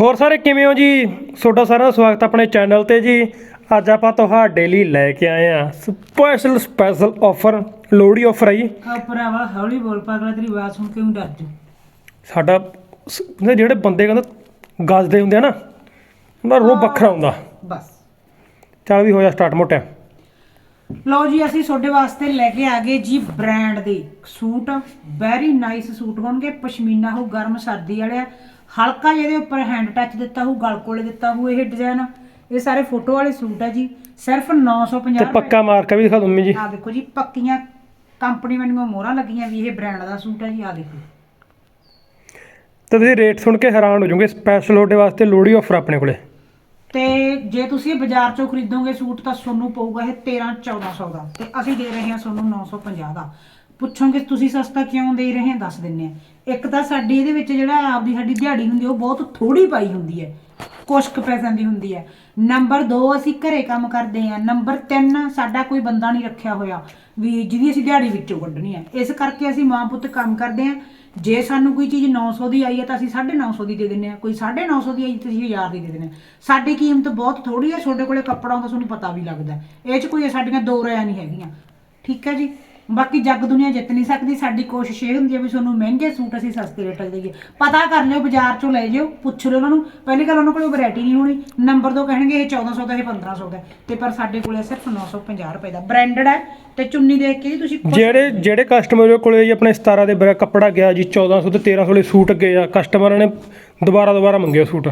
ਹੋਰ ਸਾਰੇ ਕਿਵੇਂ ਹੋ ਜੀ? ਤੁਹਾਡਾ ਸਾਰਿਆਂ ਦਾ ਸਵਾਗਤ ਆਪਣੇ ਚੈਨਲ ਤੇ ਜੀ। ਅੱਜ ਆਪਾਂ ਤੁਹਾਡੇ ਲਈ ਲੈ ਕੇ ਆਏ ਆ special special offer Lohri offer ਆ ਜੀ। ਆ ਭਰਾਵਾ ਹੌਲੀ ਬੋਲ ਪਾਗਲਾ ਤੇਰੀ ਆਵਾਜ਼ ਸੁਣ ਕੇ ਊਂ ਡਰ ਜੂ। ਸਾਡਾ ਸ- ਕਹਿੰਦੇ ਜਿਹੜੇ ਬੰਦੇ ਕਹਿੰਦੇ ਗੱਜਦੇ ਹੁੰਦੇ ਆ ਨਾ ਉਹਨਾਂ ਦਾ ਰੂਹ ਵੱਖਰਾ ਹੁੰਦਾ। ਬਸ। ਚੱਲ ਵੀ ਹੋ ਜਾ ਸਟਾਰਟ ਮੋਟਿਆ। ਲਓ ਜੀ ਅਸੀਂ ਤੁਹਾਡੇ ਵਾਸਤੇ ਲੈ ਕੇ ਆ ਗਏ ਜੀ ਬ੍ਰਾਂਡ ਦੇ ਸੂਟ। ਵੈਰੀ ਨਾਈਸ ਸੂਟ ਹੋਣਗੇ ਪਸ਼ਮੀਨਾ ਹੋ ਗਰਮ ਸਰਦੀ ਵਾਲੇ ਆ। ਹਲਕਾ ਜਿਹਦੇ ਉੱਪਰ ਹੈਂਡ ਟੱਚ ਦਿੱਤਾ ਹੋ ਗਲ ਕੋਲੇ ਦਿੱਤਾ ਹੋ ਇਹ ਡਿਜ਼ਾਈਨ ਇਹ ਸਾਰੇ ਫੋਟੋ ਵਾਲੇ ਸੂਟ ਆ ਜੀ। ਸਿਰਫ 950 ਤੇ ਪੱਕਾ ਮਾਰ ਕੇ ਵੀ ਦਿਖਾ ਦੂੰ ਜੀ। ਆ ਦੇਖੋ ਜੀ ਪੱਕੀਆਂ ਕੰਪਨੀ ਮੈਨੂੰ ਮੋਹਰਾਂ ਲੱਗੀਆਂ ਵੀ ਇਹ ਬ੍ਰਾਂਡ ਦਾ ਸੂਟ ਹੈ ਜੀ ਆ ਦੇਖੋ। ਤੇ ਤੁਸੀਂ ਰੇਟ ਸੁਣ ਕੇ ਹੈਰਾਨ ਹੋ ਜਾਓਗੇ ਸਪੈਸ਼ਲ ਤੁਹਾਡੇ ਵਾਸਤੇ ਲੋਹੜੀ ਆਫਰ ਆਪਣੇ ਕੋਲੇ। ਤੇ ਜੇ ਤੁਸੀਂ ਇਹ ਬਾਜ਼ਾਰ ਚੋਂ ਖਰੀਦੋਗੇ ਸੂਟ ਤਾਂ ਤੁਹਾਨੂੰ ਪਊਗਾ ਇਹ 13 1400 ਦਾ ਤੇ ਅਸੀਂ ਦੇ ਰਹੇ ਹਾਂ ਤੁਹਾਨੂੰ 950 ਦਾ। ਪੁੱਛੋਗੇ ਤੁਸੀਂ ਸਸਤਾ ਕਿਉਂ ਦੇ ਰਹੇ ਹਾਂ? ਦੱਸ ਦਿੰਨੇ ਆ। ਇੱਕ ਤਾਂ ਸਾਡੀ ਇਹਦੇ ਵਿੱਚ ਜਿਹੜਾ ਆਪਦੀ ਸਾਡੀ ਦਿਹਾੜੀ ਹੁੰਦੀ ਉਹ ਬਹੁਤ ਥੋੜੀ ਪਾਈ ਹੁੰਦੀ ਹੈ ਕੁਛ ਕੁ ਪੈਸਿਆਂ ਦੀ ਹੁੰਦੀ ਹੈ ਨੰਬਰ 2 ਅਸੀਂ ਘਰੇ ਕੰਮ ਕਰਦੇ ਆ। ਨੰਬਰ 3 ਸਾਡਾ ਕੋਈ ਬੰਦਾ ਨਹੀਂ ਰੱਖਿਆ ਹੋਇਆ। ਵੀ ਜਿਹਦੀ ਅਸੀਂ ਦਿਹਾੜੀ ਵਿੱਚੋਂ ਕੱਢਣੀ ਹੈ ਇਸ ਕਰਕੇ ਅਸੀਂ ਮਾਂ ਪੁੱਤ ਕੰਮ ਕਰਦੇ ਆ। ਜੇ ਸਾਨੂੰ ਕੋਈ ਚੀਜ਼ 900 ਦੀ ਆਈ ਹੈ ਤਾਂ ਅਸੀਂ 950 ਦੀ ਦੇ ਦਿੰਨੇ ਆ। ਕੋਈ 950 ਦੀ ਆਈ ਤਾਂ ਅਸੀਂ 1000 ਦੀ ਦੇ ਦਿੰਨੇ ਆ। ਸਾਡੀ ਕੀਮਤ ਬਹੁਤ ਥੋੜੀ ਹੈ ਤੁਹਾਡੇ ਕੋਲੇ ਕੱਪੜਾ ਹੁੰਦਾ, ਤੁਹਾਨੂੰ ਪਤਾ ਵੀ ਲੱਗਦਾ। ਇਹ 'ਚ ਕੋਈ ਸਾਡੀਆਂ ਦੋ ਰਾਇਆਂ ਨਹੀਂ ਹੈਗੀਆਂ। ਠੀਕ ਹੈ ਜੀ? ਬਾਕੀ ਜੱਗ ਦੁਨੀਆ ਜਿੱਤ ਨਹੀਂ ਸਕਦੀ ਸਾਡੀ ਕੋਸ਼ਿਸ਼ ਇਹ ਹੁੰਦੀ ਹੈ ਵੀ ਤੁਹਾਨੂੰ ਮਹਿੰਗੇ ਸੂਟ ਅਸੀਂ ਸਸਤੇ ਰੇਟਾਂ 'ਤੇ ਦੇਈਏ। ਪਤਾ ਕਰ ਲਿਓ ਬਾਜ਼ਾਰ 'ਚੋਂ ਲੈ ਜਿਓ ਪੁੱਛ ਲਿਓ ਉਹਨਾਂ ਨੂੰ। ਪਹਿਲੀ ਗੱਲ ਉਹਨਾਂ ਕੋਲ ਵੈਰਾਈਟੀ ਨਹੀਂ ਹੋਣੀ। ਨੰਬਰ ਦੋ ਕਹਿਣਗੇ ਇਹ 1400 ਦਾ ਇਹ 1500 ਦਾ। ਤੇ ਪਰ ਸਾਡੇ ਕੋਲੇ ਸਿਰਫ 950 ਰੁਪਏ ਦਾ ਬ੍ਰਾਂਡਡ ਹੈ ਤੇ ਚੁੰਨੀ ਦੇਖ ਕੇ ਜੀ ਤੁਸੀਂ ਜਿਹੜੇ ਜਿਹੜੇ ਕਸਟਮਰ ਕੋਲੇ ਜੀ ਆਪਣੇ 17 ਦੇ ਬਰਾ ਕੱਪੜਾ ਗਿਆ ਜੀ 1400 ਤੇ 1300 ਦੇ ਸੂਟ ਗਏ ਆ ਕਸਟਮਰਾਂ ਨੇ ਦੁਬਾਰਾ ਦੁਬਾਰਾ ਮੰਗਿਆ ਸੂਟ।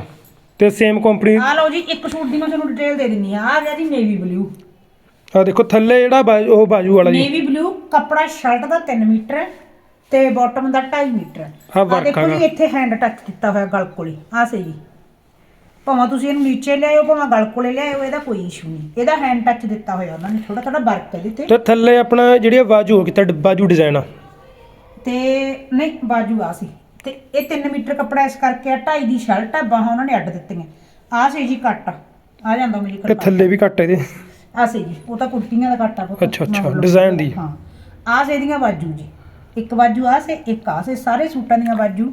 ਤੇ ਸੇਮ ਕੰਪਨੀ ਆ ਲਓ ਜੀ ਇੱਕ ਸੂਟ ਦੀ ਮੈਂ ਤੁਹਾਨੂੰ ਡਿਟੇਲ ਦੇ ਦਿੰਨੀ ਆ। ਆ ਗਿਆ ਜੀ ਨੇਵੀ ਬਲੂ ਆ ਦੇਖੋ ਥੱਲੇ ਜਿਹੜਾ ਬਾਜੂ- ਉਹ ਬਾਜੂ ਵਾਲਾ ਜੀ। ਨੇਵੀ ਬਲੂ ਕੱਪੜਾ ਸ਼ਰਟ ਦਾ 3 ਮੀਟਰ ਹੈ ਤੇ ਬਾਟਮ ਦਾ 2.5 ਮੀਟਰ। ਹੈ ਹਾਂ, ਆਹ work ਦੇਖੋ ਹੈਗਾ। ਜੀ ਇੱਥੇ ਹੈਂਡ ਟੱਚ ਕੀਤਾ ਹੋਇਆ ਗਲ ਕੋਲੇ। ਆ ਸਹੀ ਜੀ। ਭਾਵੇਂ ਤੁਸੀਂ ਇਹਨੂੰ ਨੀਚੇ ਲਿਆਇਓ ਭਾਵੇਂ ਗਲ ਕੋਲੇ ਲਿਆਇਓ ਇਹਦਾ ਕੋਈ ਇਸ਼ੂ ਨਹੀਂ। ਇਹਦਾ ਹੈਂਡ ਟੱਚ ਦਿੱਤਾ ਹੋਇਆ ਉਹਨਾਂ ਨੇ। ਥੋੜਾ ਥੋੜਾ ਵਰਕ ਹੈ ਇਹਦੇ ਤੇ। ਤੇ ਥੱਲੇ ਆਪਣਾ ਜਿਹੜੀ ਬਾਜੂ ਕੀਤਾ ਡ- ਬਾਜੂ ਡਿਜ਼ਾਈਨ ਆ। ਤੇ ਨਹੀਂ ਬਾਜੂ ਆ ਸੀ। ਤੇ ਇਹ 3 ਮੀਟਰ ਕੱਪੜਾ ਇਸ ਕਰਕੇ ਆ 2.5 ਦੀ ਸ਼ਰਟ ਆ ਬਾਹਾਂ ਉਹਨਾਂ ਨੇ ਅੱਡ ਦਿੱਤੀਆਂ। ਆ ਸੀ ਜੀ ਕੱਟ ਆ। ਜਾਂਦਾ ਮੇਰੀ ਤੇ ਕੱਟ ਥੱਲੇ ਵੀ ਘੱਟ ਇਹਦੇ। ਆ ਸੀ ਜੀ ਉਹ ਤਾਂ ਕੁੜਤੀਆਂ ਦਾ ਕੱਟ ਆ ਪੁੱਤ, ਅੱਛਾ, ਅੱਛਾ, ਮਗਰੋਂ। design ਦੀ। ਹਾਂ। ਆ ਸੇ ਦੀਆਂ ਬਾਜੂ ਜੀ। ਇੱਕ ਬਾਜੂ ਆ ਸੇ ਇੱਕ ਆ ਸੇ ਸਾਰੇ ਸੂਟਾਂ ਦੀਆਂ ਬਾਜੂ।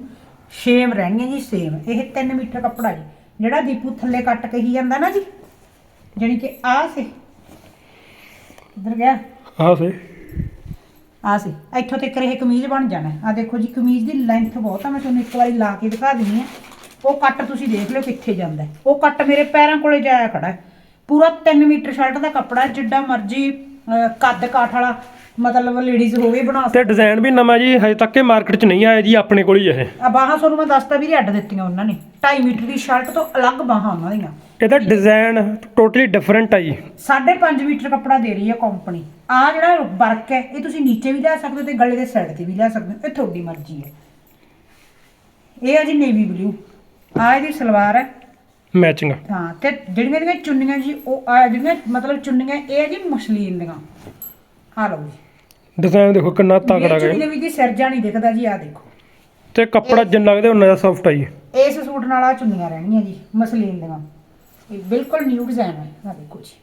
ਸੇਮ ਰਹਿਣਗੀਆਂ ਜੀ ਸੇਮ। ਇਹ 3 ਮੀਟਰ ਕੱਪੜਾ ਜੀ। ਜਿਹੜਾ ਦੀਪੂ ਥੱਲੇ ਕੱਟ ਕਹੀ ਜਾਂਦਾ ਨਾ ਜੀ ਜਾਣੀ ਕਿ ਆ ਸੇ। ਇੱਧਰ ਗਿਆ? ਆਹ ਸੇ। ਆ ਸੀ। ਇੱਥੋਂ ਤੱਕ ਇਹ ਕਮੀਜ਼ ਬਣ ਜਾਣਾ। ਆ ਦੇਖੋ ਜੀ ਕਮੀਜ਼ ਦੀ ਲੈਂਥ ਬਹੁਤ ਆ ਮੈਂ ਤੁਹਾਨੂੰ ਇੱਕ ਵਾਰੀ ਲਾ ਕੇ ਦਿਖਾ ਦਿੰਨੀ ਆ ਉਹ ਕੱਟ ਤੁਸੀਂ ਦੇਖ ਲਿਓ ਕਿੱਥੇ ਜਾਂਦਾ। ਹੈ। ਉਹ ਕੱਟ ਮੇਰੇ ਪੈਰਾਂ ਕੋਲੇ ਜਾਇਆ ਖੜਾ। ਹੈ। ਪੂਰਾ 3 ਮੀਟਰ ਸ਼ਰਟ ਦਾ ਕੱਪੜਾ ਜਿੱਡਾ ਮਰਜ਼ੀ ਕੱਦ ਕਾਠ ਵਾਲਾ ਮਤਲਬ ਲੇਡੀਜ਼ ਹੋਵੇ ਬਣਾ ਤੇ ਡਿਜ਼ਾਈਨ ਵੀ ਨਵਾਂ ਜੀ ਹਜੇ ਤੱਕ ਇਹ ਮਾਰਕੀਟ 'ਚ ਨਹੀਂ ਆਇਆ ਜੀ ਆਪਣੇ ਕੋਲ ਹੀ ਇਹ। ਆ ਬਾਹਾਂ ਤੁਹਾਨੂੰ ਮੈਂ ਦੱਸਤਾ ਵੀ ਅੱਡ ਦਿੱਤੀਆਂ ਉਹਨਾਂ ਨੇ। 2.5 ਮੀਟਰ ਦੀ ਸ਼ਰਟ ਤੋਂ ਅਲੱਗ ਬਾਹਾਂ ਉਹਨਾਂ ਦੀਆਂ। ਇਹਦਾ ਡਿਜ਼ਾਈਨ ਟੋਟਲੀ ਡਿਫਰੈਂਟ ਆ ਜੀ। 5.5 ਮੀਟਰ ਕੱਪੜਾ ਦੇ ਰਹੀ ਹੈ ਕੰਪਨੀ ਆ ਜਿਹੜਾ ਵਰਕ ਹੈ ਇਹ ਤੁਸੀਂ ਨੀਚੇ ਵੀ ਲਿਆ ਸਕਦੇ ਹੋ ਤੇ ਗਲੇ ਦੇ ਸਾਈਡ ਤੇ ਵੀ ਲਿਆ ਸਕਦੇ ਹੋ ਇਹ ਤੁਹਾਡੀ ਮਰਜ਼ੀ ਹੈ। ਇਹ ਹੈ ਜੀ ਨੇਵੀ ਬਲੂ ਆ ਇਹਦੀ ਸਲਵਾਰ ਹੈ। ਮੈਚਿੰਗ ਹਾਂ ਤੇ ਜਿਹੜੀਆਂ ਇਹਦੀਆਂ ਚੁੰਨੀਆਂ ਜੀ ਉਹ ਆ ਜਿਹੜੀਆਂ ਮਤਲਬ ਚੁੰਨੀਆਂ ਇਹ ਹੈ ਜੀ ਮਸਲੀਨ ਦੀਆਂ। ਆ ਲਓ ਜੀ। ਡਿਜ਼ਾਈਨ ਦੇਖੋ ਕਿੰਨਾ ਤਗੜਾ ਇਹ ਚੁੰਨੀ ਦੇ ਵਿੱਚ ਦੀ ਸਿਰਜਾ ਨਹੀਂ ਦਿਖਦਾ ਜੀ ਆ ਦੇਖੋ। ਤੇ ਕੱਪੜਾ ਜਿੰਨਾ ਲੱਗਦਾ ਉਹਨਾਂ ਦਾ ਸੌਫਟ ਆ ਜੀ। ਇਸ ਸੂਟ ਨਾਲ ਆ ਚੁੰਨੀਆਂ ਰਹਿਣਗੀਆਂ ਜੀ ਮਸਲੀਨ ਦੀਆਂ। ਇਹ ਬਿਲਕੁਲ ਨਿਊ ਡਿਜ਼ਾਈਨ ਹੈ ਆ ਦੇਖੋ ਜੀ।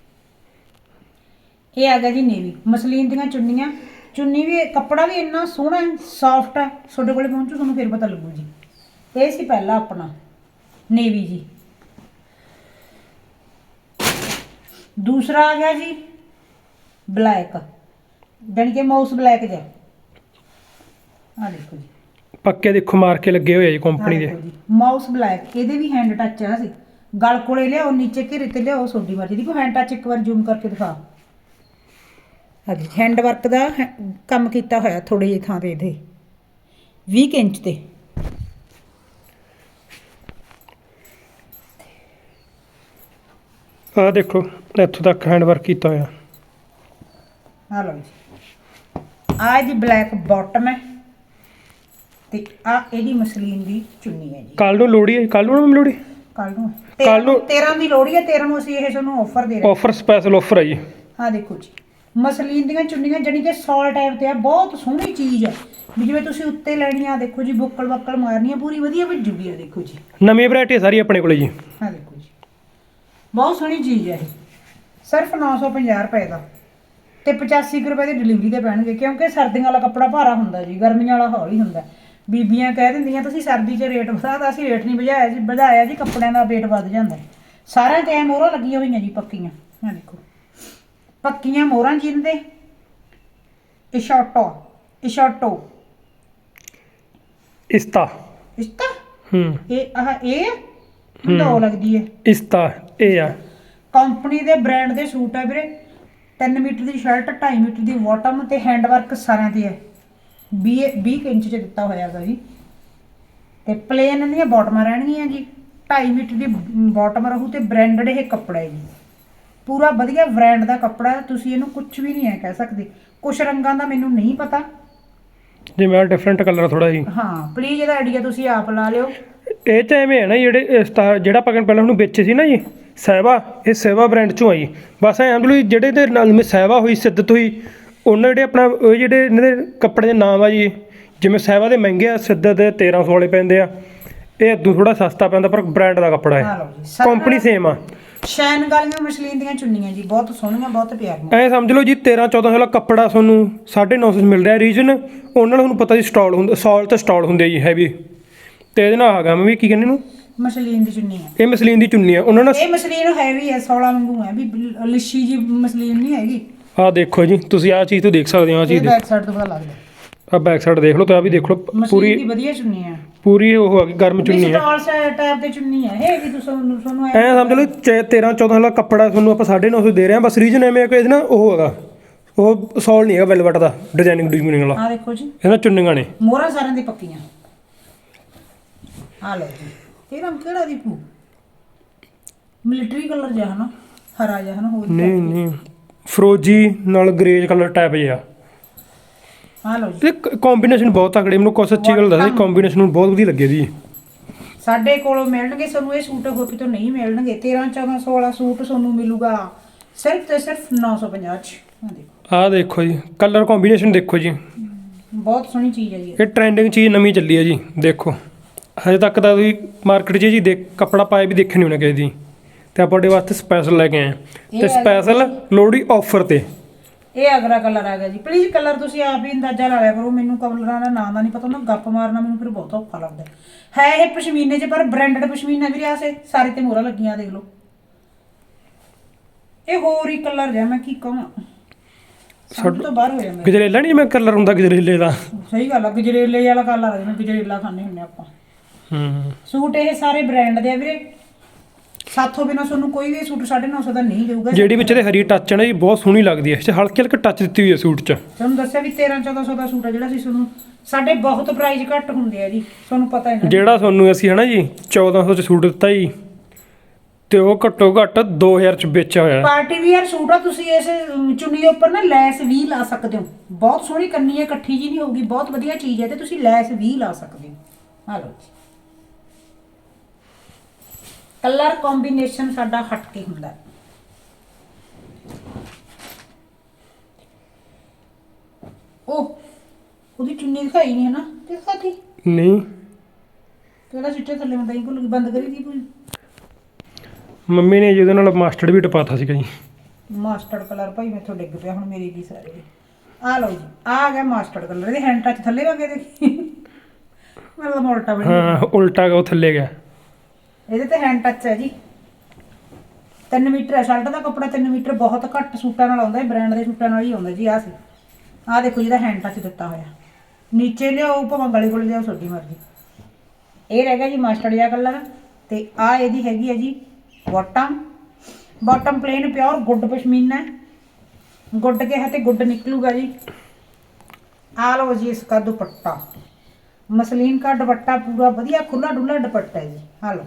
ਇਹ ਆ ਗਿਆ ਜੀ ਨੇਵੀ ਮਸਲੀਨ ਦੀਆਂ ਚੁੰਨੀਆਂ। ਚੁੰਨੀ ਵੀ ਕੱਪੜਾ ਵੀ ਇੰਨਾ ਸੋਹਣਾ ਹੈ ਸੌਫਟ ਹੈ। ਤੁਹਾਡੇ ਕੋਲੇ ਪਹੁੰਚੂ ਤੁਹਾਨੂੰ ਫਿਰ ਪਤਾ ਲੱਗੂ ਜੀ। ਇਹ ਸੀ ਪਹਿਲਾ ਆਪਣਾ ਨੇਵੀ ਜੀ। ਦੂਸਰਾ ਆ ਗਿਆ ਜੀ ਬਲੈਕ ਜਾਣੀ ਕਿ ਮਾਊਸ ਬਲੈਕ ਜਿਹਾ। ਆ ਦੇਖੋ ਜੀ। ਪੱਕੇ ਦੇਖੋ ਮਾਰ ਕੇ ਲੱਗੇ ਹੋਏ ਆ ਜੀ ਕੰਪਨੀ ਦੇ। ਮਾਊਸ ਬਲੈਕ ਇਹਦੇ ਵੀ ਹੈਂਡ ਟੱਚ ਆ ਸੀ ਗਲ ਕੋਲੇ ਲਿਆਓ ਨੀਚੇ ਘੇਰੇ ਤੇ ਲਿਆਓ ਤੁਹਾਡੀ ਮਰਜ਼ੀ। ਦੀ ਕੋ ਹੈਂਡ ਟੱਚ ਇੱਕ ਵਾਰ ਜ਼ੂਮ ਕਰਕੇ ਦਿਖਾ। ਹਾਂਜੀ ਹੈਂਡ ਵਰਕ ਦਾ ਕੰਮ ਕੀਤਾ ਹੋਇਆ ਥੋੜੀ ਜਿਹੀ ਥਾਂ ਤੇ ਇਹਦੇ। 20 ਇੰਚ ਤੇ। ਆਹ ਦੇਖੋ ਇੱਥੋਂ ਤੱਕ ਹੈਂਡ ਵਰਕ ਕੀਤਾ ਹੋਇਆ। ਆ ਲਓ ਜੀ। ਆ ਇਹਦੀ ਬਲੈਕ ਬਾਟਮ ਹੈ ਤੇ ਆ ਇਹਦੀ ਮਸਲੀਨ ਦੀ ਚੁੰਨੀ ਹੈ ਜੀ। ਕੱਲ ਨੂੰ ਲੋੜੀ ਹੈ ਕੱਲ ਨੂੰ ਲੋੜੀ ਕੱਲ ਨੂੰ। ਕੱਲ੍ਹ ਨੂੰ- 13 ਦੀ ਲੋੜੀ ਹੈ 13 ਨੂੰ ਅਸੀਂ ਇਹ ਤੁਹਾਨੂੰ ਆਫਰ ਦੇ ਰਹੇ ਆਫਰ ਸਪੈਸ਼ਲ ਆਫਰ ਹੈ ਜੀ। ਹਾਂ ਦੇਖੋ ਜੀ। ਮਸਲੀਨ ਦੀਆਂ ਚੁੰਨੀਆਂ ਜਿਹੜੀ ਕਿ ਸਾਲ ਟਾਈਪ ਤੇ ਆ ਬਹੁਤ ਸੋਹਣੀ ਚੀਜ਼ ਹੈ। ਵੀ ਜਿਵੇਂ ਤੁਸੀਂ ਉੱਤੇ ਲੈਣੀਆਂ ਦੇਖੋ ਜੀ ਬੁੱਕਲ ਬੱਕਲ ਮਾਰਨੀਆਂ ਪੂਰੀ ਵਧੀਆ ਭੱਜੂਗੀ ਆ ਦੇਖੋ ਜੀ। ਨਵੀਂ ਵੈਰਾਈਟੀ ਸਾਰੀ ਆਪਣੇ ਕੋਲੇ ਜੀ। ਹਾਂ ਦੇਖੋ। ਜੀ ਬਹੁਤ ਸੋਹਣੀ ਚੀਜ਼ ਹੈ ਇਹ। ਸਿਰਫ 950 ਰੁਪਏ ਦਾ। ਤੇ 85 ਕੁ ਰੁਪਏ ਦੀ ਡਿਲੀਵਰੀ ਦੇ ਪੈਣਗੇ ਕਿਉਂਕਿ ਸਰਦੀਆਂ ਵਾਲਾ ਕੱਪੜਾ ਭਾਰਾ ਹੁੰਦਾ ਜੀ ਗਰਮੀਆਂ ਵਾਲਾ ਹੌਲੀ ਹੁੰਦਾ। ਬੀਬੀਆਂ ਕਹਿ ਦਿੰਦੀਆਂ ਤੁਸੀਂ ਸਰਦੀ 'ਚ ਰੇਟ ਵਧਾਤਾ ਅਸੀਂ ਰੇਟ ਨਹੀਂ ਵਧਾਇਆ ਜੀ ਵਧਾਇਆ ਜੀ ਕੱਪੜਿਆਂ ਦਾ ਰੇਟ ਵੱਧ ਜਾਂਦਾ। ਸਾਰਿਆਂ ਤੇ ਮੋਹਰਾਂ ਲੱਗੀਆਂ ਹੋਈਆਂ ਜੀ ਪੱਕੀਆਂ। ਆ ਦੇਖੋ। ਪੱਕੀਆਂ ਮੋਹਰਾਂ ਜਿੰਦੇ ਇਸ਼ਾਟੋ ਇਸ਼ਾਟੋ ਇਸਤਾ। ਇਸਤਾ? ਹੂੰ। ਇਹ ਆਹ ਇਹ ਦੋ ਲੱਗਦੀ ਹੈ ਇਸਤਾ ਇਹ ਆ। ਕੰਪਨੀ ਦੇ ਬ੍ਰਾਂਡ ਦੇ ਸੂਟ ਆ ਵੀਰੇ। 3 ਮੀਟਰ ਦੀ ਸ਼ਰਟ 2.5 ਮੀਟਰ ਦੀ ਬਾਟਮ ਤੇ ਹੈਂਡ ਵਰਕ ਸਾਰਿਆਂ ਤੇ ਹੈ 20 20 ਇੰਚ ਚ ਦਿੱਤਾ ਹੋਇਆ ਹੈਗਾ ਜੀ। ਤੇ ਪਲੇਨ ਦੀਆਂ ਬਾਟਮਾਂ ਰਹਿਣਗੀਆਂ ਜੀ। 2.5 ਮੀਟਰ ਦੀ ਬਾਟਮ ਰਹੂ ਤੇ ਬ੍ਰਾਂਡਡ ਇਹ ਕੱਪੜਾ ਹੈ ਜੀ। ਪੂਰਾ ਵਧੀਆ ਬ੍ਰਾਂਡ ਦਾ ਕੱਪੜਾ ਹੈ, ਤੁਸੀਂ ਇਹਨੂੰ ਕੁਝ ਵੀ ਨਹੀਂ ਐ ਕਹਿ ਸਕਦੇ। ਕੁਝ ਰੰਗਾਂ ਦਾ ਮੈਨੂੰ ਨਹੀਂ ਪਤਾ। ਜਿਵੇਂ ਆ ਡਿਫਰੈਂਟ ਕਲਰ ਥੋੜਾ ਜੀ। ਹਾਂ ਪਲੀਜ਼ ਇਹਦਾ ਆਈਡੀਆ ਤੁਸੀਂ ਆਪ ਲਾ ਲਿਓ। ਇਹ ਚ ਐਵੇਂ ਹੈ ਨਾ ਜਿਹੜੇ ਜਿਹੜਾ ਆਪਾਂ ਪਹਿਲਾਂ ਉਹਨੂੰ ਵੇਚੇ ਸੀ ਨਾ ਜੀ ਸਹਿਬਾ ਇਹ ਸਹਿਬਾ ਬ੍ਰਾਂਡ ਚੋਂ ਆ ਜੀ ਬਸ ਐਂ ਜੀ ਜਿਹੜੇ ਦੇ ਨਾਲ ਮੈਂ ਸਹਿਬਾ ਹੋਈ ਸਿੱਧਤ ਹੋਈ ਉਹਨਾਂ ਜਿਹੜੇ ਆਪਣਾ ਉਹ ਜਿਹੜੇ ਇਹਨਾਂ ਦੇ ਕੱਪੜੇ ਦੇ ਨਾਮ ਆ ਜੀ ਜਿਵੇਂ ਸਹਿਬਾ ਦੇ ਮਹਿੰਗੇ ਆ ਸਿੱਧਤ ਦੇ 1300 ਵਾਲੇ ਪੈਂਦੇ ਆ। ਇਹ ਅੱਧੂ ਥੋੜਾ ਸਸਤਾ ਪੈਂਦਾ ਪਰ ਬ੍ਰਾਂਡ ਦਾ ਕੱਪੜਾ ਹੈ। ਲਓ ਜੀ ਸਾਰਾ ਕੰਪਨੀ ਸੇਮ ਆ। ਸ਼ੈਨ ਵਾਲੀਆਂ ਮਸ਼ਲੀਨ ਦੀਆਂ ਚੁੰਨੀਆਂ ਜੀ ਬਹੁਤ ਸੋਹਣੀਆਂ ਬਹੁਤ ਪਿਆਰੀਆਂ। ਐ ਸਮਝ ਲਓ ਜੀ 13 1400 ਵਾਲਾ ਕੱਪੜਾ ਤੁਹਾਨੂੰ 950 ਮਿਲ ਰਿਹਾ ਰੀਜਨ ਉਹਨਾਂ ਨੂੰ ਤੁਹਾਨੂੰ ਪਤਾ ਜੀ ਸਟਾਲ ਹੁੰਦਾ ਸੌਲ ਤੇ ਸਟਾਲ ਹੁੰਦੇ ਜੀ ਹੈਵੀ ਤੇ ਇਹਦੇ ਨਾਲ ਹੈਗਾ ਮੈਂ ਵੀ ਕੀ ਕਹਿੰਦੇ ਨੂੰ? ਮਸ਼ਲੀਨ ਦੀ ਚੁੰਨੀ ਹੈ। ਇਹ ਮਸਲੀਨ ਦੀ ਚੁੰਨੀ ਆ ਉਹਨਾਂ ਨਾਲ ਇਹ ਮਸਲੀਨ ਹੈਵੀ ਹੈ 16 ਵਾਂਗੂ ਹੈ। ਵੀ ਲਿੱਸ਼ੀ ਜੀ ਮਸਲੀਨ ਨਹੀਂ ਹੈਗੀ। ਆਹ ਦੇਖੋ ਜੀ ਤੁਸੀਂ ਆਹ ਚੀਜ਼ ਤੋਂ ਦੇਖ ਸਕਦੇ ਹੋ ਆਹ ਇਹ ਚੀਜ਼ ਬੈਕ ਸਾਈਡ ਤੋਂ ਪਤਾ ਲੱਗਦਾ। ਆ ਬੈਕ ਸਾਈਡ ਦੇਖ ਲਓ ਤਾਂ ਆ ਵੀ ਦੇਖ ਲਓ ਮਸਲੀਨ ਪੂਰੀ ਦੀ ਵਧੀਆ ਚੁੰਨੀ ਹੈ। ਪੂਰੀ ਉਹ ਆ ਗਈ ਗਰਮ ਚੁੰਨੀ ਵੀ ਹੈ। ਸਟਾਲ ਟਾਈਪ ਦੀ ਚੁੰਨੀ ਹੈ। ਇਹ ਵੀ ਤੁਹਾਨੂੰ ਤੁਹਾਨੂੰ ਐ ਸਮਝ ਲਓ 13 14 ਵਾਲਾ ਕੱਪੜਾ ਤੁਹਾਨੂੰ ਆਪਾਂ 950 ਦੇ ਰਹੇ ਹਾਂ। ਬਸ ਰੀਜਨ ਐਵੇਂ ਆ ਕਿ ਇਹਦੇ ਨਾਲ ਉਹ ਹੈਗਾ। ਉਹ ਸੌਲ ਨਹੀਂ ਹੈਗਾ ਵੈਲਵਟ ਦਾ ਡਿਜ਼ਾਈਨਿੰਗ ਡਿਜ਼ਾਈਨਿੰਗ ਵਾਲਾ। ਆ ਦੇਖੋ ਜੀ। ਇਹਨਾਂ ਚੁੰਨੀਆਂ ਨੇ। ਮੋਹਰਾਂ ਸਾਰਿਆਂ ਦੀ ਪੱਕੀਆਂ। ਆ ਲਓ ਜੀ ਇਹ ਰੰਗ ਕਿਹੜਾ ਦੀਪੂ? ਮਿਲਟਰੀ ਕਲਰ ਜਿਹਾ ਨਾ ਹਰਾ ਜਿਹਾ ਨਾ ਹੋਰ ਨਹੀਂ ਨਹੀਂ ਫਰੋਜੀ ਨਾਲ ਗ੍ਰੇਜ ਕਲਰ ਟਾਈਪ ਜਿਹਾ। ਆ ਲਓ ਜੀ। ਇਹ ਕੰਬੀਨੇਸ਼ਨ ਬਹੁਤ ਤਕੜੀ ਮੈਨੂੰ ਕੋਈ ਸੱਚੀ ਗੱਲ ਦੱਸਦੀ ਕੰਬੀਨੇਸ਼ਨ ਮੈਨੂੰ ਬਹੁਤ ਵਧੀਆ ਲੱਗੀ ਦੀ ਸਾਡੇ ਕੋਲੋਂ ਮਿਲਣਗੇ ਸਾਨੂੰ ਇਹ ਸੂਟ ਹੋਰ ਕਿਤੋਂ ਨਹੀਂ ਮਿਲਣਗੇ 13 14 16 ਸੂਟ ਤੁਹਾਨੂੰ ਮਿਲੂਗਾ ਸਿਰਫ ਤੇ ਸਿਰਫ 950 ਚ। ਆ ਦੇਖੋ। ਜੀ ਕਲਰ ਕੰਬੀਨੇਸ਼ਨ ਦੇਖੋ ਜੀ। ਬਹੁਤ ਸੋਹਣੀ ਚੀਜ਼ ਹੈ ਜੀ ਇਹ। ਇਹ ਟ੍ਰੈਂਡਿੰਗ ਚੀਜ਼ ਨਵੀਂ ਚੱਲੀ ਹੈ ਜੀ ਦੇਖੋ। ਹਜੇ ਤੱਕ ਤਾਂ ਤੁਸੀਂ ਮਾਰਕੀਟ 'ਚ ਜੀ ਦੇਖ ਕੱਪੜਾ ਪਾਇਆ ਵੀ ਦੇਖਿਆ ਨਹੀਂ ਹੋਣਾ ਕਿਸੇ ਦੀ। ਤੇ ਆਪਾਂ ਤੁਹਾਡੇ ਵਾਸਤੇ ਸਪੈਸ਼ਲ ਲੈ ਕੇ ਆਏ ਹਾਂ। ਤੇ ਸਪੈਸ਼ਲ ਲੋਹੜੀ ਆਫਰ ਤੇ। ਇਹ ਅਗਲਾ ਕਲਰ ਆ ਗਿਆ ਜੀ। ਪਲੀਜ਼ ਕਲਰ ਤੁਸੀਂ ਆਪ ਹੀ ਅੰਦਾਜ਼ਾ ਲਾ ਲਿਆ ਕਰੋ। ਮੈਨੂੰ ਕਲਰਾਂ ਦਾ ਨਾਂ ਦਾ ਨਹੀਂ ਪਤਾ ਉਹਨਾਂ ਗੱਪ ਮਾਰਨਾ ਮੈਨੂੰ ਫਿਰ ਬਹੁਤ ਔਖਾ ਲੱਗਦਾ। ਹੈ ਇਹ ਪਸ਼ਮੀਨੇ 'ਚ ਪਰ ਬ੍ਰਾਂਡਡ ਪਸ਼ਮੀਨਾ ਵੀ ਰਿਆ ਸੇ ਸਾਰੇ ਤੇ ਮੋਹਰਾਂ ਲੱਗੀਆਂ ਦੇਖ ਲਓ। ਇਹ ਹੋਰ ਹੀ ਕਲਰ ਜਿਹਾ ਮੈਂ ਕੀ ਕਹਾਂ। ਸਮਝ ਤੋਂ ਬਾਹਰ ਹੋ ਜਾਂਦਾ। ਗਜਰੇਲਾ ਨਹੀਂ ਜਿਵੇਂ ਕਲਰ ਹੁੰਦਾ ਗਜਰੇਲੇ ਦਾ। ਸਹੀ ਗੱਲ ਆ ਗਜਰੇਲੇ ਵਾਲਾ ਕਲਰ ਆ ਜਿਵੇਂ ਗਜਰੇਲਾ ਖਾਂਦੇ ਹੁੰਦੇ ਆਪਾਂ। ਹੂੰ। ਸੂਟ ਇਹ ਸਾਰੇ ਬ੍ਰਾਂਡ ਦੇ ਆ ਵੀਰੇ। ਸਾਥੋਂ ਬਿਨਾ ਤੁਹਾਨੂੰ ਕੋਈ ਵੀ ਸੂਟ 950 ਦਾ ਨਹੀਂ ਦੇਊਗਾ। ਜਿਹੜੀ ਵਿੱਚ ਇਹਦੇ ਹਰੀ ਟੱਚ ਨਾ ਜੀ ਬਹੁਤ ਸੋਹਣੀ ਲੱਗਦੀ ਹੈ। ਇਹ 'ਚ ਹਲਕੀ ਹਲਕੀ ਟੱਚ ਦਿੱਤੀ ਹੋਈ ਹੈ ਸੂਟ 'ਚ। ਤੁਹਾਨੂੰ ਦੱਸਿਆ ਵੀ 13 1400 ਦਾ ਸੂਟ ਆ ਜਿਹੜਾ ਸੀ ਤੁਹਾਨੂੰ ਸਾਡੇ ਬਹੁਤ ਪ੍ਰਾਈਸ ਘੱਟ ਹੁੰਦੇ ਆ ਜੀ ਤੁਹਾਨੂੰ ਪਤਾ ਹੈ ਜਿਹੜਾ ਤੁਹਾਨੂੰ ਅਸੀਂ ਹਨਾ ਜੀ 1400 'ਚ ਸੂਟ ਦਿੱਤਾ ਜੀ ਤੇ ਉਹ ਘੱਟੋ ਘੱਟ 2000 'ਚ ਵੇਚਿਆ ਹੋਇਆ। ਪਾਰਟੀ ਵੀਅਰ ਸੂਟ ਆ ਤੁਸੀਂ ਇਸ ਚੁੰਨੀ ਦੇ ਉੱਪਰ ਨਾ ਲੈਸ ਵੀ ਲਾ ਸਕਦੇ ਹੋ। ਬਹੁਤ ਸੋਹਣੀ ਕੰਨੀ ਹੈ ਇਕੱਠੀ ਜੀ ਨਹੀਂ ਹੋਊਗੀ ਬਹੁਤ ਵਧੀਆ ਚੀਜ਼ ਹੈ ਤੇ ਤੁਸੀਂ ਲੈਸ ਵੀ ਲਾ ਸਕਦੇ ਹੋ। ਆ ਲਓ ਜੀ। ਕਲਰ ਕੰਬੀਨੇਸ਼ਨ ਸਾਡਾ ਹਟ ਕੇ ਹੁੰਦਾ। ਉਹ ਉਹਦੀ ਚੁੰਨੀ ਦਿਖਾਈ ਨਹੀਂ ਹੈ ਨਾ? ਦਿਖਾਤੀ ਨਹੀਂ। ਕਿਹੜਾ ਸਿੱਟੇ ਥੱਲੇ ਮੈਂ ਤਾਂ ਹੀ ਭੁੱਲ ਗਈ ਬੰਦ ਕਰੀ ਦੀ ਭੁੱਲ ਮੰਮੀ ਨੇ ਜਿਹਦੇ ਨਾਲ ਮਾਸਟਰਡ ਵੀ ਟਪਾਤਾ ਸੀਗਾ ਜੀ। ਮਾਸਟਰਡ ਕਲਰ ਭਾਈ ਮੈਥੋਂ ਡਿੱਗ ਪਿਆ ਹੁਣ ਮੇਰੀ ਕੀ ਸਾਰੇ ਆ ਲਓ ਜੀ ਆ ਗਿਆ ਮਾਸਟਰਡ ਕਲਰ ਇਹਦੇ ਹੈਂਡ ਟੱਚ ਥੱਲੇ ਵਗੇ ਦੇਖੀ? ਮਤਲਬ ਉਲਟਾ ਬਣੀ ਹਾਂ ਉਲਟਾ ਉਹ ਥੱਲੇ ਗਿਆ। ਇਹਦੇ ਤੇ ਹੈਂਡ ਟੱਚ ਹੈ ਜੀ। 3 ਮੀਟਰ ਹੈ ਸ਼ਰਟ ਦਾ ਕੱਪੜਾ 3 ਮੀਟਰ ਬਹੁਤ ਘੱਟ ਸੂਟਾਂ ਨਾਲ ਆਉਂਦਾ ਹੈ ਬ੍ਰਾਂਡ ਦੇ ਸੂਟਾਂ ਨਾਲ ਹੀ ਆਉਂਦਾ ਜੀ, ਆਹ ਸੀ। ਆਹ ਦੇਖੋ ਜਿਹਦਾ ਹੈਂਡ ਟੱਚ ਦਿੱਤਾ ਹੋਇਆ। ਨੀਚੇ ਲਿਆਓ, ਭਾਵੇਂ ਗਲੇ ਕੋਲ ਲਿਆਓ ਛੋਟੀ ਮਰਜ਼ੀ। ਇਹ ਰਹਿ ਗਿਆ ਜੀ ਮਸਟਰਡ ਜਿਹਾ ਕਲਰ ਤੇ ਆਹ ਇਹਦੀ ਹੈਗੀ ਹੈ ਜੀ bottom bottom plain pure good pashmina good ਕੇ ਹੈ ਤੇ ਗੁੱਡ ਨਿਕਲੂਗਾ ਜੀ। ਆ ਲਓ ਜੀ ਇਸ ਦਾ ਦੁਪੱਟਾ। ਮਸਲੀਨ ਦਾ ਦੁਪੱਟਾ ਪੂਰਾ ਵਧੀਆ ਖੁੱਲਾ ਡੁੱਲਾ ਦੁਪੱਟਾ ਹੈ ਜੀ। ਆ ਲਓ।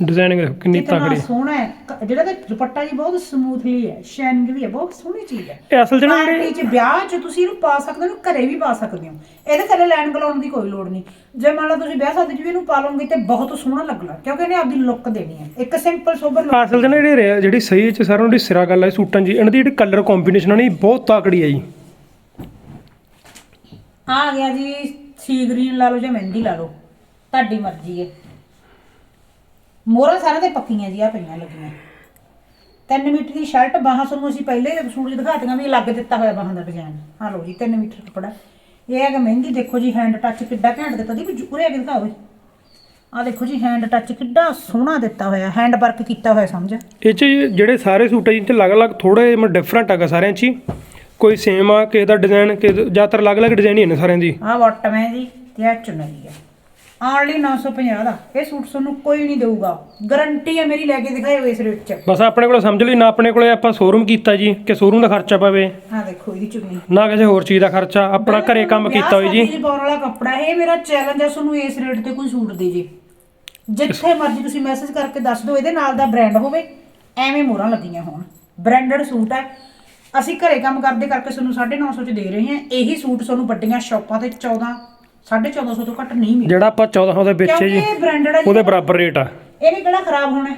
ਡਿਜ਼ਾਈਨਿੰਗ ਦੇਖੋ ਕਿੰਨੀ ਕਿੰਨਾ ਤਕੜੀ ਸੋਹਣਾ ਹੈ। ਜਿਹੜਾ ਕਿ ਦੁਪੱਟਾ ਜੀ ਬਹੁਤ ਸਮੂਥਲੀ ਹੈ ਸ਼ੈਨਿੰਗ ਵੀ ਹੈ ਬਹੁਤ ਸੋਹਣੀ ਚੀਜ਼ ਹੈ। ਇਹ ਅਸਲ ਚ ਨਾ 'ਚ ਵਿਆਹ 'ਚ ਤੁਸੀਂ ਇਹਨੂੰ ਪਾ ਸਕਦੇ ਹੋ ਘਰੇ ਵੀ ਪਾ ਸਕਦੇ ਹੋ। ਇਹਦੇ ਥੱਲੇ ਲਾਈਨ ਗਲਾਉਣ ਦੀ ਕੋਈ ਲੋੜ ਨਹੀਂ। ਜੇ ਮੰਨ ਲਓ ਤੁਸੀਂ ਵਿਆਹ ਸ਼ਾਦੀ 'ਚ ਵੀ ਇਹਨੂੰ ਪਾ ਲਓਗੇ ਤੇ ਬਹੁਤ ਸੋਹਣਾ ਲੱਗਣਾ ਕਿਉਂਕਿ ਇਹਨੇ ਆਪਦੀ ਲੁੱਕ ਦੇਣੀ ਹੈ। ਇੱਕ ਸਿੰਪਲ ਸੋਬਰ look ਅਸਲ ਚ ਨਾ ਜਿਹੜੇ ਜਿਹੜੀ ਸਹੀ ਚ ਸਾਰਿਆਂ ਨੂੰ ਸਿਰਾ ਗੱਲ ਹੈ ਸੂਟਾਂ ਦੀ ਇਹਨਾਂ ਦੀ ਜਿਹੜੀ ਕਲਰ ਕੰਬੀਨੇਸ਼ਨ ਹੈ ਨਾ ਬਹੁਤ ਤਕੜੀ ਹੈ ਜੀ। ਆ ਗਿਆ ਜੀ ਸੀ ਗ੍ਰੀਨ ਲਾ ਲਓ ਜਾਂ ਮਹਿੰਦੀ ਲਾ ਲਓ। ਤੁਹਾਡੀ ਮਰਜ਼ੀ ਹੈ। ਮੋਹਰਾਂ ਸਾਰਿਆਂ ਤੇ ਪੱਕੀਆਂ ਜੀ ਆ ਪਈਆਂ ਲੱਗੀਆਂ। 3 ਮੀਟਰ ਦੀ ਸ਼ਰਟ ਬਾਹਾਂ ਤੁਹਾਨੂੰ ਅਸੀਂ ਪਹਿਲੇ ਸੂਟ 'ਚ ਦਿਖਾਤੀਆਂ ਵੀ ਅਲੱਗ ਦਿੱਤਾ ਹੋਇਆ ਬਾਹਾਂ ਦਾ ਡਿਜ਼ਾਈਨ ਆ ਲਓ ਜੀ 3 ਮੀਟਰ ਕੱਪੜਾ। ਇਹ ਹੈਗਾ ਮਹਿੰਗੀ ਦੇਖੋ ਜੀ ਹੈਂਡ ਟੱਚ ਕਿੱਡਾ ਘੈਂਟ ਦਿੱਤਾ। ਦੀ ਉਰੇ ਆ ਕੇ ਦਿਖਾਓ ਆ ਦੇਖੋ ਜੀ ਹੈਂਡ ਟੱਚ ਕਿੱਡਾ ਸੋਹਣਾ ਦਿੱਤਾ ਹੋਇਆ ਹੈਂਡ ਵਰਕ ਕੀਤਾ ਹੋਇਆ ਸਮਝ? ਇਹ 'ਚ ਜਿਹੜੇ ਸਾਰੇ ਸੂਟ ਆ ਜੀ 'ਚ ਅਲੱਗ-ਅਲੱਗ ਥੋੜੇ ਜਿਹਾ ਡਿਫਰੈਂਟ ਹੈਗਾ ਸਾਰਿਆਂ 'ਚ ਹੀ। ਕੋਈ ਸੇਮ ਆ ਕਿਸੇ ਦਾ ਡਿਜ਼ਾਈਨ ਦਾ- ਜ਼ਿਆਦਾਤਰ ਅਲੱਗ-ਅਲੱਗ ਡਿਜ਼ਾਈਨ ਹੀ ਨੇ ਸਾਰਿਆਂ ਦੀ। ਆਹ ਬਾਟਮ ਹੈ ਜੀ ਤੇ ਆ ਚੁੰਨੀ ਹੈ। ਆਨਲੀ 950 ਦਾ। ਇਹ ਸੂਟ ਤੁਹਾਨੂੰ ਕੋਈ ਨਹੀਂ ਦੇਊਗਾ। ਗਾਰੰਟੀ ਹੈ ਮੇਰੀ ਲੈ ਕੇ ਦਿਖਾਇਓ ਇਸ ਰੇਟ 'ਚ। ਬਸ ਆਪਣੇ ਕੋਲ ਸਮਝ ਲਈ ਨਾ ਆਪਣੇ ਕੋਲੇ ਆਪਾਂ ਸ਼ੋਰੂਮ ਕੀਤਾ ਜੀ ਕਿ ਸ਼ੋਰੂਮ ਦਾ ਖਰਚਾ ਪਵੇ। ਆਹ ਦੇਖੋ ਇਹਦੀ ਚੁੰਨੀ। ਨਾ ਕਿਸੇ ਹੋਰ ਚੀਜ਼ ਦਾ ਖਰਚਾ ਆਪਣਾ ਘਰੇ ਕੰਮ ਕੀਤਾ ਹੋਈ ਜੀ। ਪਾਉਣ ਵਾਲਾ ਕੱਪੜਾ ਹੈ। ਇਹ ਮੇਰਾ ਚੈਲੰਜ ਹੈ ਤੁਹਾਨੂੰ ਇਸ ਰੇਟ ਤੇ ਕੋਈ ਸੂਟ ਦੇ ਜੇ। ਜਿੱਥੇ ਮਰਜ਼ੀ ਤੁਸੀਂ ਮੈਸੇਜ ਕਰਕੇ ਦੱਸ ਦਿਓ ਇਹਦੇ ਨਾਲ ਦਾ ਬ੍ਰਾਂਡ ਹੋਵੇ ਐਵੇਂ ਮੋਹਰਾਂ ਲੱਗੀਆਂ ਹੋਣ। ਬ੍ਰਾਂਡਡ ਸੂਟ ਹੈ। ਅਸੀਂ ਘਰੇ ਕੰਮ ਕਰਦੇ ਕਰਕੇ ਤੁਹਾਨੂੰ 950 ਚ ਦੇ ਰਹੇ ਹਾਂ। ਇਹੀ ਸੂਟ ਤੁਹਾਨੂੰ ਵੱਡੀਆਂ ਸ਼ਾਪਾਂ ਤੇ 14 1450 ਤੋਂ ਘੱਟ ਨਹੀਂ ਮਿਲਦਾ ਜਿਹੜਾ ਆਪਾਂ 1400 ਦੇ ਵਿੱਚ ਹੈ ਜੀ ਬ੍ਰਾਂਡਡ। ਉਹਦੇ ਬਰਾਬਰ ਰੇਟ ਆ ਇਹਨੇ ਕਿਹੜਾ ਖਰਾਬ ਹੋਣਾ ਹੈ?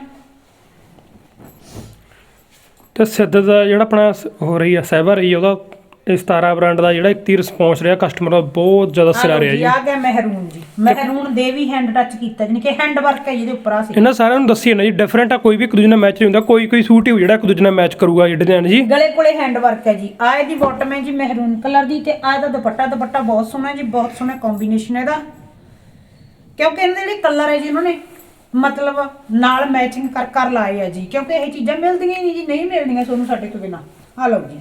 ਤੇ ਸਿੱਧ ਦਾ ਜਿਹੜਾ ਆਪਣਾ ਸ- ਹੋ ਰਹੀ ਆ ਸਹਿਬਾ ਰਹੀ ਆ, ਉਹਦਾ ਇਹ 17 ਬ੍ਰਾਂਡ ਦਾ ਜਿਹੜਾ ਇੱਕ ਰਿਸਪੌਂਸ ਰਿਹਾ ਕਸਟਮਰ ਦਾ ਬਹੁਤ ਜ਼ਿਆਦਾ ਸਿਰਾ ਰਿਹਾ ਜੀ ਆ ਗਿਆ ਮਹਿਰੂਨ ਜੀ। ਮਹਿਰੂਨ ਦੇ ਵੀ ਹੈਂਡ ਟੱਚ ਕੀਤਾ ਜਾਨੀ ਕਿ ਹੈਂਡ ਵਰਕ ਹੈ ਜਿਹਦੇ ਉੱਪਰ ਆ ਸੀ। ਇਹਨਾਂ ਸਾਰਿਆਂ ਨੂੰ ਦੱਸੀ ਨਾ ਜੀ ਡਿਫਰੈਂਟ ਆ ਕੋਈ ਵੀ ਇੱਕ ਦੂਜੇ ਨਾਲ ਮੈਚ ਨਹੀਂ ਹੁੰਦਾ ਕੋਈ ਕੋਈ ਸੂਟ ਹੀ ਹੋਊ ਜਿਹੜਾ ਇੱਕ ਦੂਜੇ ਨਾਲ ਮੈਚ ਕਰੂਗਾ ਜੀ ਡਿਜ਼ਾਈਨ ਜੀ। ਗਲੇ ਕੋਲੇ ਹੈਂਡ ਵਰਕ ਹੈ ਜੀ। ਆ ਇਹਦੀ ਬਾਟਮ ਹੈ ਜੀ ਮਹਿਰੂਨ ਕਲਰ ਦੀ ਤੇ ਆ ਇਹਦਾ ਦੁਪੱਟਾ ਦੁਪੱਟਾ ਬਹੁਤ ਸੋਹਣਾ ਜੀ ਬਹੁਤ ਸੋਹਣਾ ਕੰਬੀਨੇਸ਼ਨ ਹੈ ਇਹਦਾ। ਕਿਉਂਕਿ ਇਹਨਾਂ ਦੇ ਜਿਹੜੇ ਕਲਰ ਹੈ ਜੀ ਇਹਨਾਂ ਨੇ ਮਤਲਬ ਨਾਲ ਮੈਚਿੰਗ ਕਰ ਕਰ ਲਾਏ ਆ ਜੀ। ਕਿਉਂਕਿ ਇਹ ਚੀਜ਼ਾਂ ਮਿਲਦੀਆਂ ਹੀ ਨਹੀਂ ਜੀ ਨਹੀਂ ਮਿਲਦੀਆਂ ਤੁਹਾਨੂੰ ਸਾਡੇ ਤੋਂ ਬਿਨਾ। ਆ ਲਓ ਜੀ।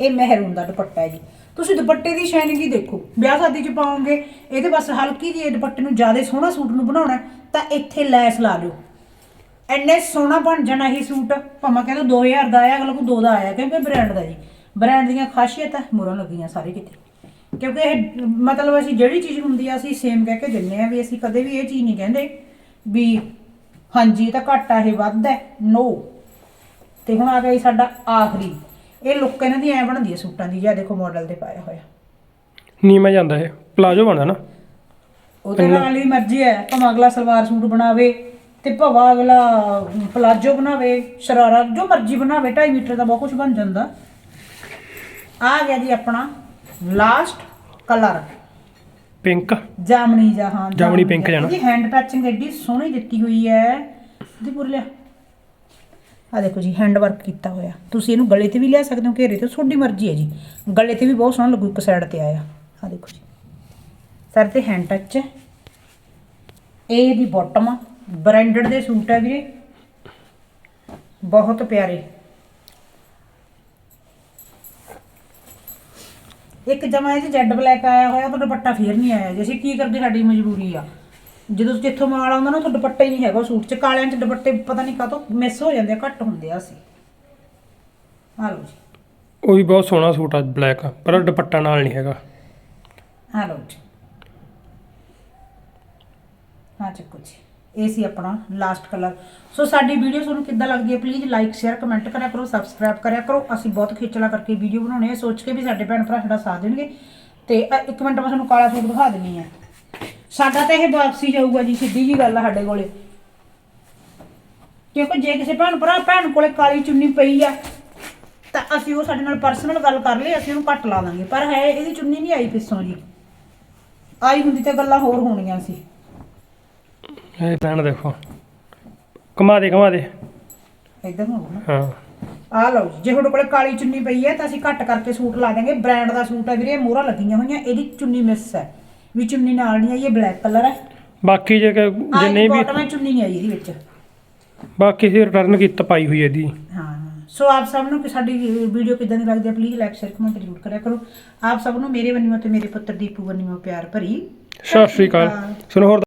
ਇਹ ਮਹਿਰੂਨ ਦਾ ਦੁਪੱਟਾ ਹੈ ਜੀ। ਤੁਸੀਂ ਦੁਪੱਟੇ ਦੀ ਸ਼ਾਈਨਿੰਗ ਹੀ ਦੇਖੋ। ਵਿਆਹ ਸ਼ਾਦੀ 'ਚ ਪਾਓਗੇ ਇਹਦੇ ਬਸ ਹਲਕੀ ਜਿਹੀ ਦੁਪੱਟੇ ਨੂੰ ਜ਼ਿਆਦਾ ਸੋਹਣਾ ਸੂਟ ਨੂੰ ਬਣਾਉਣਾ ਤਾਂ ਇੱਥੇ ਲੈਸ ਲਾ ਲਿਓ। ਐਨੇ ਸੋਹਣਾ ਬਣ ਜਾਣਾ ਹੀ ਸੂਟ, ਭਾਵੇਂ ਕਹਿੰਦੇ 2000 ਦਾ ਆਇਆ, ਅਗਲਾ ਕੋ 2 ਦਾ ਆਇਆ, ਕਿਉਂਕਿ ਬ੍ਰਾਂਡ ਦਾ ਜੀ। ਬ੍ਰਾਂਡ ਦੀਆਂ ਖਾਸੀਅਤਾਂ ਮੁਰਾਂ ਲੱਗੀਆਂ ਸਾਰੇ ਕਿਤੇ। ਕਿਉਂਕਿ ਇਹ ਮਤਲਬ ਅਸੀਂ ਜਿਹੜੀ ਚੀਜ਼ ਹੁੰਦੀ ਆ, ਅਸੀਂ ਸੇਮ ਕਹਿ ਕੇ ਦਿੰਨੇ ਆ ਵੀ ਅਸੀਂ ਕਦੇ ਵੀ ਇਹ ਚੀਜ਼ ਨਹੀਂ ਕਹਿੰਦੇ ਵੀ ਹਾਂਜੀ ਇਹ ਤਾਂ ਘੱਟ ਆ, ਇਹ ਵੱਧ ਹੈ। ਨੋ ਤੇ ਹੁਣ ਆ ਗਿਆ ਜੀ ਸਾਡਾ ਆਖਰੀ। ਇਹ ਲੁੱਕ ਇਹਨਾਂ ਦੀ ਐ ਬਣਦੀ ਹੈ ਸੂਟਾਂ ਦੀ ਜਿਆ ਦੇਖੋ ਮਾਡਲ ਤੇ ਪਾਇਆ ਹੋਇਆ। ਨੀਮਾ ਜਾਂਦਾ ਇਹ ਪਲਾਜੋ ਬਣਦਾ ਨਾ ਉਹਦੇ ਨਾਲ ਹੀ ਮਰਜ਼ੀ ਹੈ ਭਾਵੇਂ ਅਗਲਾ ਸਲਵਾਰ ਸੂਟ ਬਣਾਵੇ ਤੇ ਭਾਵੇਂ ਅਗਲਾ ਪਲਾਜੋ ਬਣਾਵੇ ਸ਼ਰਾਰਾ ਜੋ ਮਰਜ਼ੀ ਬਣਾਵੇ 2.5 ਮੀਟਰ ਦਾ ਬਹੁਤ ਕੁਝ ਬਣ ਜਾਂਦਾ। ਆ ਗਿਆ ਜੀ ਆਪਣਾ ਲਾਸਟ ਕਲਰ ਪਿੰਕ ਜਾਮਣੀ ਜਹਾਂ ਜਾਮਣੀ pink ਜਾਣਾ। ਜੀ ਹੈਂਡ ਟੱਚਿੰਗ ਐਡੀ ਸੋਹਣੀ ਦਿੱਤੀ ਹੋਈ ਹੈ। ਦੀ ਪੂਰ ਲਿਆ। ਆ ਦੇਖੋ ਜੀ ਹੈਂਡ ਵਰਕ ਕੀਤਾ ਹੋਇਆ। ਤੁਸੀਂ ਇਹਨੂੰ ਗਲੇ ਤੇ ਵੀ ਲਿਆ ਸਕਦੇ ਹੋ, ਘੇਰੇ ਤੇ, ਤੁਹਾਡੀ ਮਰਜ਼ੀ ਹੈ ਜੀ। ਗਲੇ ਤੇ ਵੀ ਬਹੁਤ ਸੋਹਣਾ ਲੱਗੂ, ਇੱਕ ਸਾਈਡ ਤੇ ਆਇਆ। ਆ ਦੇਖੋ ਜੀ। ਸਰ ਤੇ ਹੈਂਡ ਟੱਚ ਹੈ। ਇਹ ਇਹਦੀ ਬਾਟਮ ਆ। ਬ੍ਰਾਂਡਡ ਦੇ ਸੂਟ ਹੈ ਵੀਰੇ। ਬਹੁਤ ਪਿਆਰੇ। ਇੱਕ ਜਮਾ ਇਹ ਜੈਡ ਬਲੈਕ ਆਇਆ ਹੋਇਆ ਤਾਂ ਦੁਪੱਟਾ ਫੇਰ ਨਹੀਂ ਆਇਆ ਜੀ। ਅਸੀਂ ਕੀ ਕਰਦੇ, ਸਾਡੀ ਮਜਬੂਰੀ ਆ। ਜਦੋਂ ਜਿੱਥੋਂ ਮਾਲ ਆਉਂਦਾ ਨਾ ਤਾਂ ਦੁਪੱਟਾ ਹੀ ਨਹੀਂ ਹੈਗਾ ਸੂਟ 'ਚ ਕਾਲਿਆਂ 'ਚ ਦੁਪੱਟੇ ਪਤਾ ਨਹੀਂ ਕਾਹਤੋਂ ਮਿਸ ਹੋ ਜਾਂਦੇ ਆ ਘੱਟ ਹੁੰਦੇ ਆ ਅਸੀਂ। ਆ ਲਓ ਜੀ। ਉਹ ਵੀ ਬਹੁਤ ਸੋਹਣਾ ਸੂਟ ਆ ਬਲੈਕ ਪਰ ਉਹ ਦੁਪੱਟਾ ਨਾਲ ਨਹੀਂ ਹੈਗਾ। ਆ ਲਓ ਜੀ। ਹਾਂ ਚੱਕੋ ਜੀ। ਇਹ ਸੀ ਆਪਣਾ ਲਾਸਟ ਕਲਰ ਸੋ ਸਾਡੀ ਵੀਡੀਓ ਤੁਹਾਨੂੰ ਕਿੱਦਾਂ ਲੱਗਦੀ ਹੈ ਪਲੀਜ਼ ਲਾਈਕ ਸ਼ੇਅਰ ਕਮੈਂਟ ਕਰਿਆ ਕਰੋ ਸਬਸਕ੍ਰਾਈਬ ਕਰਿਆ ਕਰੋ। ਅਸੀਂ ਬਹੁਤ ਖੇਚਲਾ ਕਰਕੇ ਵੀਡੀਓ ਬਣਾਉਣੇ ਆ ਸੋਚ ਕੇ ਵੀ ਸਾਡੇ ਭੈਣ ਭਰਾ ਸਾਡਾ ਸਾਥ ਦੇਣਗੇ। ਤੇ ਅ, ਇੱਕ ਮਿੰਟ ਮੈਂ ਤੁਹਾਨੂੰ ਕਾਲਾ ਸੂਟ ਦਿਖਾ ਦਿੰਨੀ ਆ। ਸਾਡਾ ਤਾਂ ਇਹ ਵਾਪਸੀ ਜਾਊਗਾ ਜੀ ਸਿੱਧੀ ਜੀ ਗੱਲ ਆ ਸਾਡੇ ਕੋਲੇ। ਕਿਉਂਕਿ ਜੇ ਕਿਸੇ ਭੈਣ ਭਰਾ ਭੈਣ ਕੋਲੇ ਕਾਲੀ ਚੁੰਨੀ ਪਈ ਆ ਤਾਂ ਅਸੀਂ ਉਹ ਸਾਡੇ ਨਾਲ ਪਰਸਨਲ ਗੱਲ ਕਰ ਲਈ ਅਸੀਂ ਉਹਨੂੰ ਘੱਟ ਲਾ ਦਾਂਗੇ। ਪਰ ਹੈ ਇਹਦੀ ਚੁੰਨੀ ਨਹੀਂ ਆਈ ਪਿੱਛੋਂ ਜੀ। ਆਈ ਹੁੰਦੀ ਤਾਂ ਗੱਲਾਂ ਹੋਰ ਹੋਣੀਆਂ ਸੀ। ਇਹ ਪੈਣ ਦੇਖੋ। ਕਮਾ ਦੇ ਕਮਾ ਦੇ। ਇਦਾਂ ਹੋਣਾ ਨਾ। ਹਾਂ। ਆ ਲਓ ਜੀ ਜੇ ਤੁਹਾਡੇ ਕੋਲੇ ਕਾਲੀ ਚੁੰਨੀ ਪਈ ਹੈ ਤਾਂ ਅਸੀਂ ਘੱਟ ਕਰਕੇ ਸੂਟ ਲਾ ਦਾਂਗੇ ਬ੍ਰਾਂਡ ਦਾ ਸੂਟ ਹੈ ਵੀਰੇ ਮੋਹਰਾਂ ਲੱਗੀਆਂ ਹੋਈਆਂ ਇਹਦੀ ਚੁੰਨੀ ਮਿਸ ਹੈ। ਵੀ ਚੁੰਨੀ ਨਾਲ ਨਹੀਂ ਆਈ ਇਹ ਬਲੈਕ ਕਲਰ ਹੈ ਬਾਕੀ ਜੇ ਕਿ- ਜੇ ਨਹੀਂ ਵੀ ਬਾਟਮ ਹੈ ਚੁੰਨੀ ਨਹੀਂ ਆਈ ਇਹਦੇ ਵਿੱਚ। ਬਾਕੀ ਸੀ ਰਿਟਰਨ ਕੀਤਾ ਪਾਈ ਹੋਈ ਹੈ ਇਹਦੀ। ਹਾਂ। ਸੋ ਆਪ ਸਭ ਨੂੰ ਕਿ ਸਾਡੀ ਵੀਡੀਓ ਕਿਦਾਂ ਦੀ ਲੱਗਦੀ ਹੈ ਪਲੀਜ਼ ਲਾਈਕ ਸ਼ੇਅਰ ਕਮੈਂਟ ਜ਼ਰੂਰ ਕਰਿਆ ਕਰੋ। ਆਪ ਸਭ ਨੂੰ ਮੇਰੇ ਵੱਲੋਂ ਤੇ ਮੇਰੇ ਪੁੱਤਰ ਦੀਪੂ ਵੱਲੋਂ ਪਿਆਰ ਭਰੀ। ਸਤਿ ਸ਼੍ਰੀ ਅਕਾਲ। ਸੁਣੋ ਹੋਰ